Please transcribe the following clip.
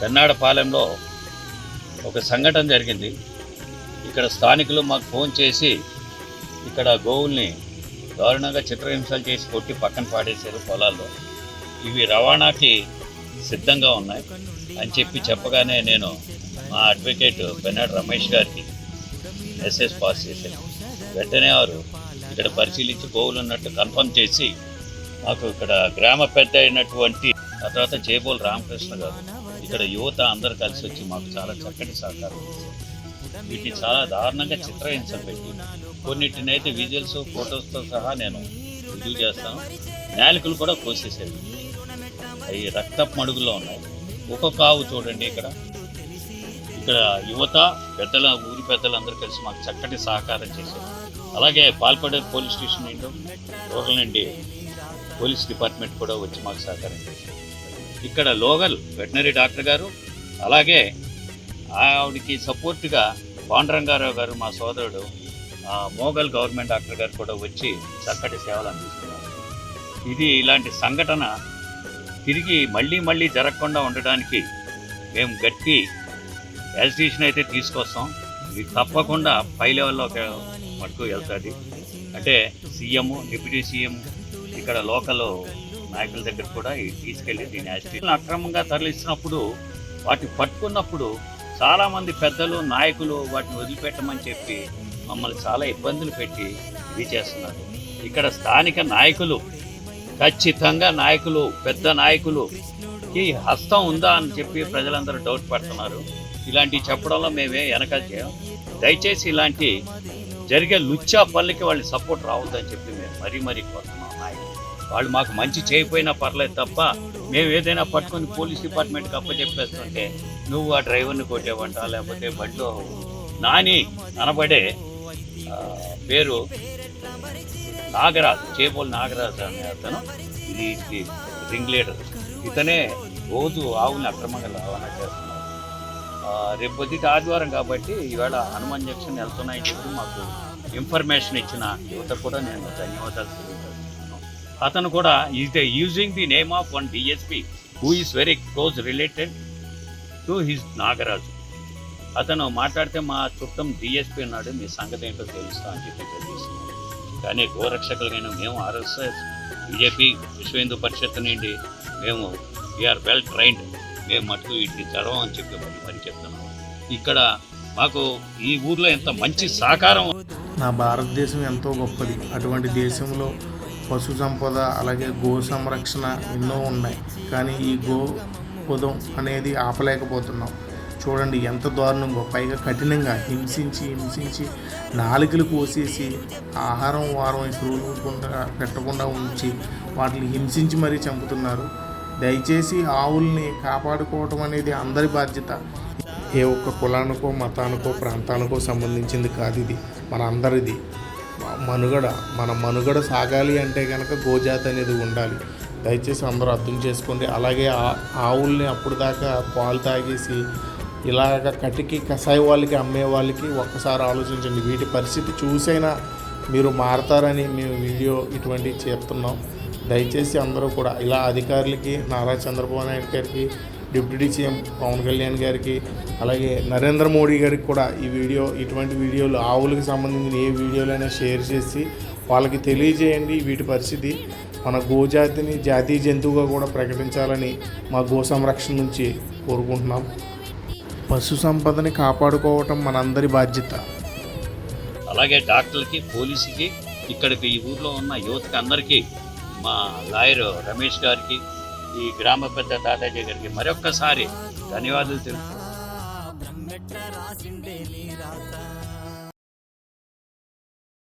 పెన్నాడపాలెంలో ఒక సంఘటన జరిగింది. ఇక్కడ స్థానికులు మాకు ఫోన్ చేసి ఇక్కడ గోవుల్ని దారుణంగా చిత్రహింసలు చేసి కొట్టి పక్కన పాడేశారు పొలాల్లో. ఇవి రవాణాకి సిద్ధంగా ఉన్నాయి అని చెప్పి చెప్పగానే నేను మా అడ్వకేట్ పెన్నాడు రమేష్ గారికి మెసేజ్ పాస్ చేశాను. వెంటనే వారు ఇక్కడ పరిశీలించి గోవులు ఉన్నట్టు కన్ఫర్మ్ చేసి మాకు ఇక్కడ గ్రామ పెద్ద అయినటువంటి ఆ తర్వాత జేబోల్ రామకృష్ణ గారు ఇక్కడ యువత అందరు కలిసి వచ్చి మాకు చాలా చక్కటి సహకారం వీటిని చాలా దారుణంగా చిత్రహింసలు పెట్టి కొన్నిటినైతే విజువల్స్ ఫొటోస్తో సహా నేను రుజువు చేస్తాను. నాలుకలు కూడా కోసేసారు అవి రక్తపు మడుగులో ఉన్నాయి. ఒక్కొక్క ఆవు చూడండి ఇక్కడ. ఇక్కడ యువత పెద్దల ఊరి పెద్దలందరూ కలిసి మాకు చక్కటి సహకారం చేశారు. అలాగే పాల్పడే పోలీస్ స్టేషన్ నుండి రూరల్ నుండి పోలీస్ డిపార్ట్మెంట్ కూడా వచ్చి మాకు సహకారం చేశారు. ఇక్కడ లోగల్ వెటనరీ డాక్టర్ గారు అలాగే ఆవిడకి సపోర్ట్గా పాండరంగారావు గారు మా సోదరుడు మోగల్ గవర్నమెంట్ డాక్టర్ గారు కూడా వచ్చి చక్కటి సేవలు అందిస్తున్నారు. ఇది ఇలాంటి సంఘటన తిరిగి మళ్ళీ మళ్ళీ జరగకుండా ఉండడానికి మేము గట్టి యాజిటేషన్ అయితే తీసుకొస్తాం. ఇది తప్పకుండా పై లెవెల్లో మటుకు వెళ్తుంది. అంటే సీఎం డిప్యూటీ సీఎం ఇక్కడ లోకల్ నాయకుల దగ్గర కూడా తీసుకెళ్ళి దీని యాజిటేషన్ అక్రమంగా తరలిస్తున్నప్పుడు వాటిని పట్టుకున్నప్పుడు చాలామంది పెద్దలు నాయకులు వాటిని వదిలిపెట్టమని చెప్పి మమ్మల్ని చాలా ఇబ్బందులు పెట్టి ఇది చేస్తున్నారు. ఇక్కడ స్థానిక నాయకులు ఖచ్చితంగా నాయకులు పెద్ద నాయకులు ఈ హస్తం ఉందా అని చెప్పి ప్రజలందరూ డౌట్ పడుతున్నారు. ఇలాంటివి చెప్పడంలో మేమే వెనక చేయం. దయచేసి ఇలాంటి జరిగే లుచ్చా పనులకి వాళ్ళ సపోర్ట్ రావద్దని చెప్పి మేము మరీ మరీ కోరుతున్నాం. వాళ్ళు మాకు మంచి చేయకపోయినా పర్లేదు తప్ప మేము ఏదైనా పట్టుకొని పోలీస్ డిపార్ట్మెంట్కి అప్పచెప్పేస్తుంటే నువ్వు ఆ డ్రైవర్ని కొట్టేవంట? లేకపోతే బండిలో నాని అనబడే పేరు నాగరాజ్ చేపోలు నాగరాజ్ అనే అతను ఇది రింగ్ లీడర్. ఇతనే రోజు ఆవుని అక్రమంగా రవాణా చేస్తున్నారు. రేపు పొద్దుట ఆదివారం కాబట్టి ఈవేళ హనుమాన్ జంక్షన్ వెళ్తున్నాయని చెప్పి మాకు ఇన్ఫర్మేషన్ ఇచ్చిన యువత కూడా నేను ధన్యవాదాలు అతను కూడా is the using the name of one DSP who is very close related to his Nagaraju. అతను మాట్లాడితే మా చుట్టం డిఎస్పీ అన్నాడు మీ సంగతి ఏంటో తెలుస్తా అని చెప్పి తెలియజేస్తున్నాడు. కానీ గోరక్షకులైన మేము ఆర్ఎస్ఎస్ బీజేపీ విశ్వ హిందూ పరిషత్ నుండి మేము వీఆర్ వెల్ ట్రైన్డ్ మేము మటుకు వీటిని చదవం అని చెప్పి మరి మరి చెప్తున్నాము. ఇక్కడ మాకు ఈ ఊర్లో ఎంత మంచి సహకారం నా భారతదేశం ఎంతో గొప్పది. అటువంటి దేశంలో పశు సంపద అలాగే గో సంరక్షణ ఎన్నో ఉన్నాయి. కానీ ఈ గో పదం అనేది ఆపలేకపోతున్నాం. చూడండి ఎంత దారుణంగా పైగా కఠినంగా హింసించి హింసించి నాలుకలు కోసేసి ఆహారం వారం ఇసురుకుండా పెట్టకుండా ఉంచి వాటిని హింసించి మరీ చంపుతున్నారు. దయచేసి ఆవుల్ని కాపాడుకోవటం అనేది అందరి బాధ్యత. ఏ ఒక్క కులానికో మతానికో ప్రాంతానికో సంబంధించింది కాదు ఇది. మన అందరిది మనుగడ మన మనుగడ సాగాలి అంటే కనుక గోజాతి అనేది ఉండాలి. దయచేసి అందరూ అర్థం చేసుకోండి. అలాగే ఆ- ఆవుల్ని అప్పుడు దాకా పాలు తాగేసి ఇలాగ కటికి కషాయి వాళ్ళకి అమ్మే వాళ్ళకి ఒక్కసారి ఆలోచించండి. వీటి పరిస్థితి చూసైనా మీరు మారతారని మేము వీడియో ఇటువంటివి చేస్తున్నాం. దయచేసి అందరూ కూడా ఇలా అధికారులకి నారా చంద్రబాబు నాయుడు గారికి డిప్యూటీ సీఎం పవన్ కళ్యాణ్ గారికి అలాగే నరేంద్ర మోడీ గారికి కూడా ఈ వీడియో ఇటువంటి వీడియోలు ఆవులకు సంబంధించిన ఏ వీడియోలైనా షేర్ చేసి వాళ్ళకి తెలియజేయండి వీటి పరిస్థితి. మన గోజాతిని జాతీయ జంతువుగా కూడా ప్రకటించాలని మా గో సంరక్షణ నుంచి కోరుకుంటున్నాం. పశు సంపదని కాపాడుకోవటం మనందరి బాధ్యత. అలాగే డాక్టర్లకి పోలీసుకి ఇక్కడికి ఈ ఊర్లో ఉన్న యువతకి అందరికీ మా లాయర్ రమేష్ గారికి ఈ గ్రామ పెద్ద తాతాజీ గారికి మరొక్కసారి ధన్యవాదాలు తెలుపు